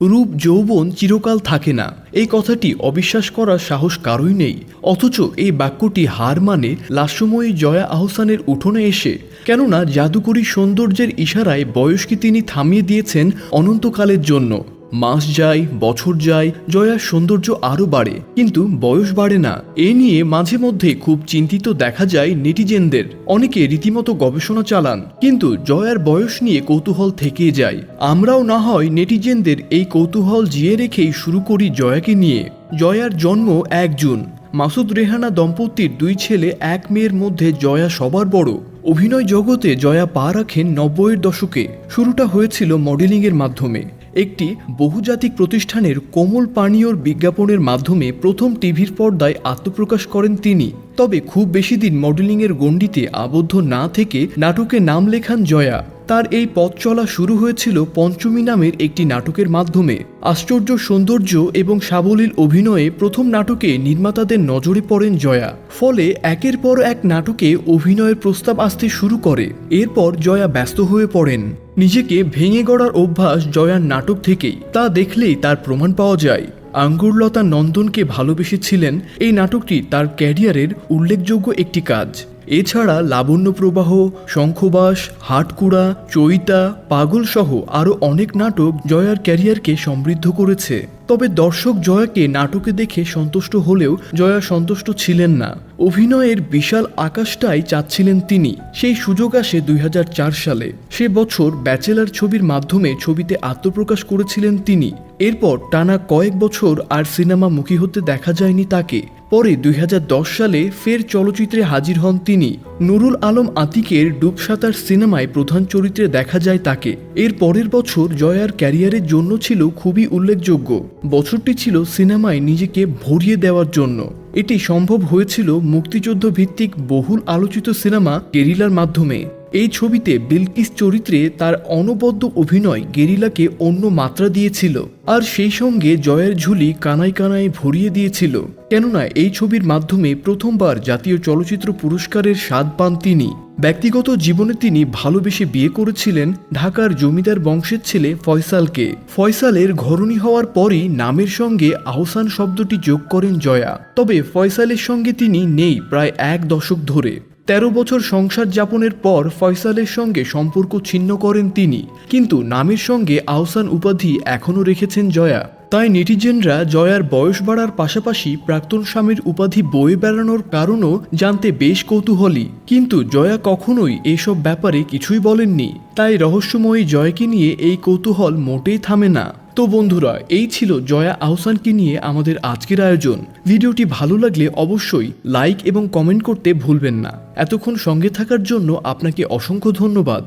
রূপ যৌবন চিরকাল থাকে না। এই কথাটি অবিশ্বাস করার সাহস কারোই নেই। অথচ এই বাক্যটি হার মানে লাস্যময়ী জয়া আহসানের উঠোনে এসে, কেননা জাদুকরী সৌন্দর্যের ইশারায় বয়সকে তিনি থামিয়ে দিয়েছেন অনন্তকালের জন্য। মাস যায়, বছর যায়, জয়ার সৌন্দর্য আরও বাড়ে। কিন্তু বয়স বাড়ে না। এ নিয়ে মাঝে মধ্যে খুব চিন্তিত দেখা যায় নেটিজেনদের। অনেকে রীতিমতো গবেষণা চালান, কিন্তু জয়ার বয়স নিয়ে কৌতূহল থেকেই যায়। আমরাও না হয় নেটিজেনদের এই কৌতূহল জিয়ে রেখেই শুরু করি জয়াকে নিয়ে। জয়ার জন্ম এক জুন। মাসুদ রেহানা দম্পতির দুই ছেলে এক মেয়ের মধ্যে জয়া সবার বড়। অভিনয় জগতে জয়া পা রাখেন নব্বইয়ের দশকে। শুরুটা হয়েছিল মডেলিংয়ের মাধ্যমে। একটি বহুজাতিক প্রতিষ্ঠানের কোমল পানীয়র বিজ্ঞাপনের মাধ্যমে প্রথম টিভির পর্দায় আত্মপ্রকাশ করেন তিনি। তবে খুব বেশি দিন মডেলিংয়ের গণ্ডিতে আবদ্ধ না থেকে নাটকে নাম লেখান জয়া। তার এই পথ চলা শুরু হয়েছিল পঞ্চমী নামের একটি নাটকের মাধ্যমে। আশ্চর্য সৌন্দর্য এবং সাবলীল অভিনয়ে প্রথম নাটকে নির্মাতাদের নজরে পড়েন জয়া। ফলে একের পর এক নাটকে অভিনয়ের প্রস্তাব আসতে শুরু করে। এরপর জয়া ব্যস্ত হয়ে পড়েন। নিজেকে ভেঙে গড়ার অভ্যাস জয়ার নাটক থেকেই। তা দেখলেই তার প্রমাণ পাওয়া যায়। আঙ্গুরলতা নন্দনকে ভালোবেসেছিলেন। এই নাটকটি তার ক্যারিয়ারের উল্লেখযোগ্য একটি কাজ। এছাড়া লাবণ্য প্রবাহ, শঙ্খবাস, হাটকুড়া, চৈতা পাগল সহ আরও অনেক নাটক জয়ার ক্যারিয়ারকে সমৃদ্ধ করেছে। তবে দর্শক জয়াকে নাটকে দেখে সন্তুষ্ট হলেও জয়া সন্তুষ্ট ছিলেন না। অভিনয়ের বিশাল আকাশটাই চাচ্ছিলেন তিনি। সেই সুযোগ আসে দুই হাজার চার সালে। সে বছর ব্যাচেলার ছবির মাধ্যমে ছবিতে আত্মপ্রকাশ করেছিলেন তিনি। এরপর টানা কয়েক বছর আর সিনেমা মুখী হতে দেখা যায়নি তাকে। পরে দুই হাজার দশ সালে ফের চলচ্চিত্রে হাজির হন তিনি। নুরুল আলম আতিকের ডুবসাঁতার সিনেমায় প্রধান চরিত্রে দেখা যায় তাকে। এর পরের বছর জয়ার ক্যারিয়ারের জন্য ছিল খুবই উল্লেখযোগ্য। বছরটি ছিল সিনেমায় নিজেকে ভরিয়ে দেওয়ার জন্য। এটি সম্ভব হয়েছিল মুক্তিযুদ্ধ ভিত্তিক বহুল আলোচিত সিনেমা গেরিলার মাধ্যমে। এই ছবিতে বিলকিস চরিত্রে তার অনবদ্য অভিনয় গেরিলাকে অন্য মাত্রা দিয়েছিল, আর সেই সঙ্গে জয়ের ঝুলি কানায় কানায় ভরিয়ে দিয়েছিল। কেননা এই ছবির মাধ্যমে প্রথমবার জাতীয় চলচ্চিত্র পুরস্কারের স্বাদ পান তিনি। ব্যক্তিগত জীবনে তিনি ভালোবেসে বিয়ে করেছিলেন ঢাকার জমিদার বংশের ছেলে ফয়সালকে। ফয়সালের ঘরণী হওয়ার পরই নামের সঙ্গে আহসান শব্দটি যোগ করেন জয়া। তবে ফয়সালের সঙ্গে তিনি নেই প্রায় এক দশক ধরে। তেরো বছর সংসার যাপনের পর ফয়সালের সঙ্গে সম্পর্ক ছিন্ন করেন তিনি। কিন্তু নামের সঙ্গে আহসান উপাধি এখনও রেখেছেন জয়া। তাই নেটিজেনরা জয়ার বয়স বাড়ার পাশাপাশি প্রাক্তন স্বামীর উপাধি বয়ে বেড়ানোর কারণও জানতে বেশ কৌতূহলী। কিন্তু জয়া কখনোই এসব ব্যাপারে কিছুই বলেননি। তাই রহস্যময়ী জয়কে নিয়ে এই কৌতূহল মোটেই থামে না। তো বন্ধুরা, এই ছিল জয়া আহসানকে নিয়ে আমাদের আজকের আয়োজন। ভিডিওটি ভালো লাগলে অবশ্যই লাইক এবং কমেন্ট করতে ভুলবেন না। এতক্ষণ সঙ্গে থাকার জন্য আপনাকে অসংখ্য ধন্যবাদ।